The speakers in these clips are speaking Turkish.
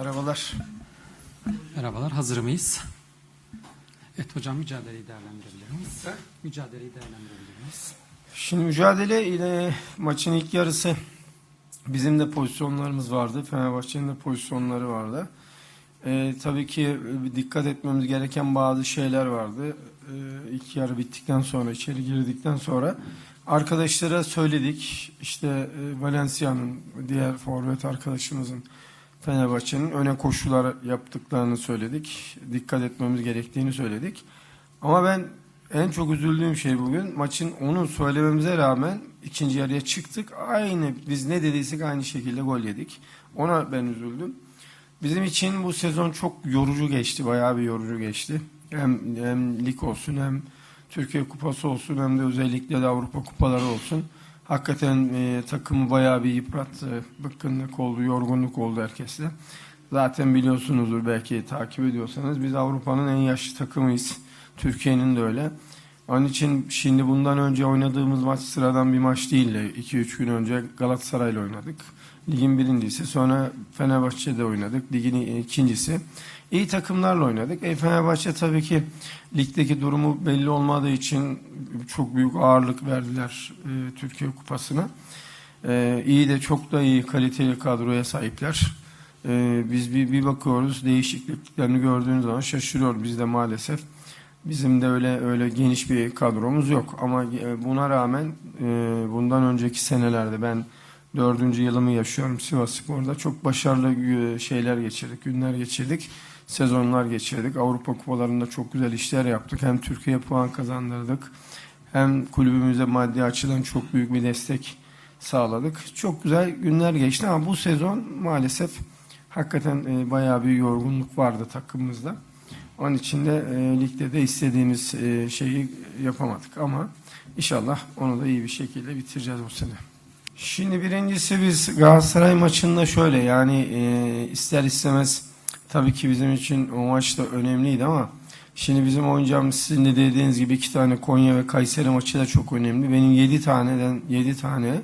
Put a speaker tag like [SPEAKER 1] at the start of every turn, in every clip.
[SPEAKER 1] Merhabalar.
[SPEAKER 2] Merhabalar, hazır mıyız? Evet hocam mücadeleyi değerlendirebilir miyiz? Mücadeleyi değerlendirebilir miyiz?
[SPEAKER 1] Şimdi mücadele ile maçın ilk yarısı bizim de pozisyonlarımız vardı. Fenerbahçe'nin de pozisyonları vardı. Ee, tabii ki e, dikkat etmemiz gereken bazı şeyler vardı. Ee, ilk yarı bittikten sonra, içeri girdikten sonra arkadaşlara söyledik. İşte e, Valencia'nın, diğer forvet arkadaşımızın Fenerbahçe'nin öne koşular yaptıklarını söyledik. Dikkat etmemiz gerektiğini söyledik. Ama ben en çok üzüldüğüm şey bugün maçın onu söylememize rağmen ikinci yarıya çıktık. Aynı biz ne dediysek aynı şekilde gol yedik. Ona ben üzüldüm. Bizim için bu sezon çok yorucu geçti. Bayağı bir yorucu geçti. Hem, hem lig olsun hem Türkiye Kupası olsun hem de özellikle de Avrupa Kupaları olsun. Hakikaten e, takımı bayağı bir yıprattı. Bıkkınlık oldu, yorgunluk oldu herkeste. Zaten biliyorsunuzdur belki takip ediyorsanız biz Avrupa'nın en yaşlı takımıyız. Türkiye'nin de öyle. Onun için şimdi bundan önce oynadığımız maç sıradan bir maç değildi. 2-3 gün önce Galatasaray'la oynadık. Ligin birincisi. Sonra Fenerbahçe'de oynadık. Ligin ikincisi. İyi takımlarla oynadık. E, Fenerbahçe tabii ki ligdeki durumu belli olmadığı için çok büyük ağırlık verdiler e, Türkiye Kupası'na. E, iyi de çok da iyi kaliteli kadroya sahipler. E, biz bir, bir bakıyoruz değişikliklerini gördüğünüz zaman şaşırıyor biz de maalesef. Bizim de öyle öyle geniş bir kadromuz yok ama e, buna rağmen e, bundan önceki senelerde ben dördüncü yılımı yaşıyorum Sivas Spor'da. Çok başarılı e, şeyler geçirdik, günler geçirdik, sezonlar geçirdik. Avrupa kupalarında çok güzel işler yaptık. Hem Türkiye puan kazandırdık hem kulübümüze maddi açıdan çok büyük bir destek sağladık. Çok güzel günler geçti ama bu sezon maalesef hakikaten bayağı bir yorgunluk vardı takımımızda. Onun için de e, ligde de istediğimiz e, şeyi yapamadık ama inşallah onu da iyi bir şekilde bitireceğiz bu sene. Şimdi birincisi biz Galatasaray maçında şöyle yani e, ister istemez tabii ki bizim için o maç da önemliydi ama şimdi bizim oynayacağımız sizin de dediğiniz gibi iki tane Konya ve Kayseri maçı da çok önemli. Benim yedi taneden yedi tane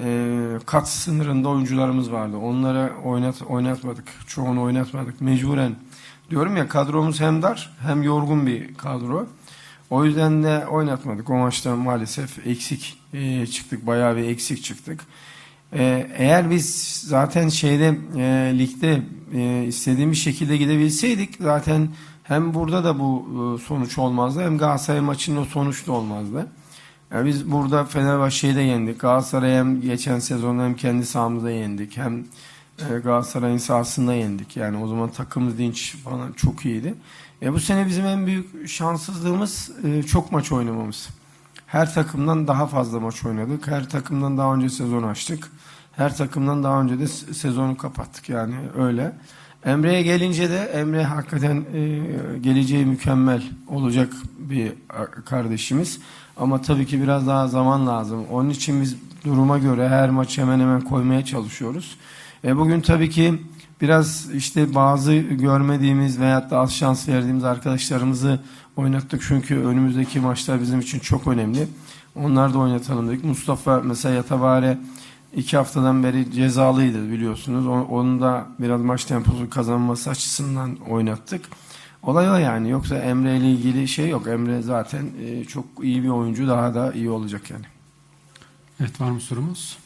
[SPEAKER 1] e, kat sınırında oyuncularımız vardı. Onlara oynat, oynatmadık. Çoğunu oynatmadık. Mecburen Diyorum ya kadromuz hem dar hem yorgun bir kadro. O yüzden de oynatmadık. O maçta maalesef eksik e, çıktık. Bayağı bir eksik çıktık. E, eğer biz zaten şeyde e, ligde e, istediğimiz şekilde gidebilseydik zaten hem burada da bu e, sonuç olmazdı hem Galatasaray maçında o sonuç da olmazdı. Yani biz burada Fenerbahçe'yi de yendik. Galatasaray'ı hem geçen sezon hem kendi sahamızda yendik. Hem Galatasaray'ın sahasında yendik. Yani o zaman takımımız dinç falan çok iyiydi. E, bu sene bizim en büyük şanssızlığımız e, çok maç oynamamız. Her takımdan daha fazla maç oynadık. Her takımdan daha önce sezon açtık. Her takımdan daha önce de sezonu kapattık. Yani öyle. Emre'ye gelince de Emre hakikaten e, geleceği mükemmel olacak bir kardeşimiz. Ama tabii ki biraz daha zaman lazım. Onun için biz duruma göre her maç hemen hemen koymaya çalışıyoruz. E, bugün tabii ki biraz işte bazı görmediğimiz veyahut da az şans verdiğimiz arkadaşlarımızı oynattık. Çünkü önümüzdeki maçlar bizim için çok önemli. Onları da oynatalım dedik. Mustafa mesela Yatabare iki haftadan beri cezalıydı biliyorsunuz. Onu da biraz maç temposu kazanması açısından oynattık. Olay o yani. Yoksa Emre ile ilgili şey yok. Emre zaten e, çok iyi bir oyuncu. Daha da iyi olacak yani.
[SPEAKER 2] Evet var mı sorumuz?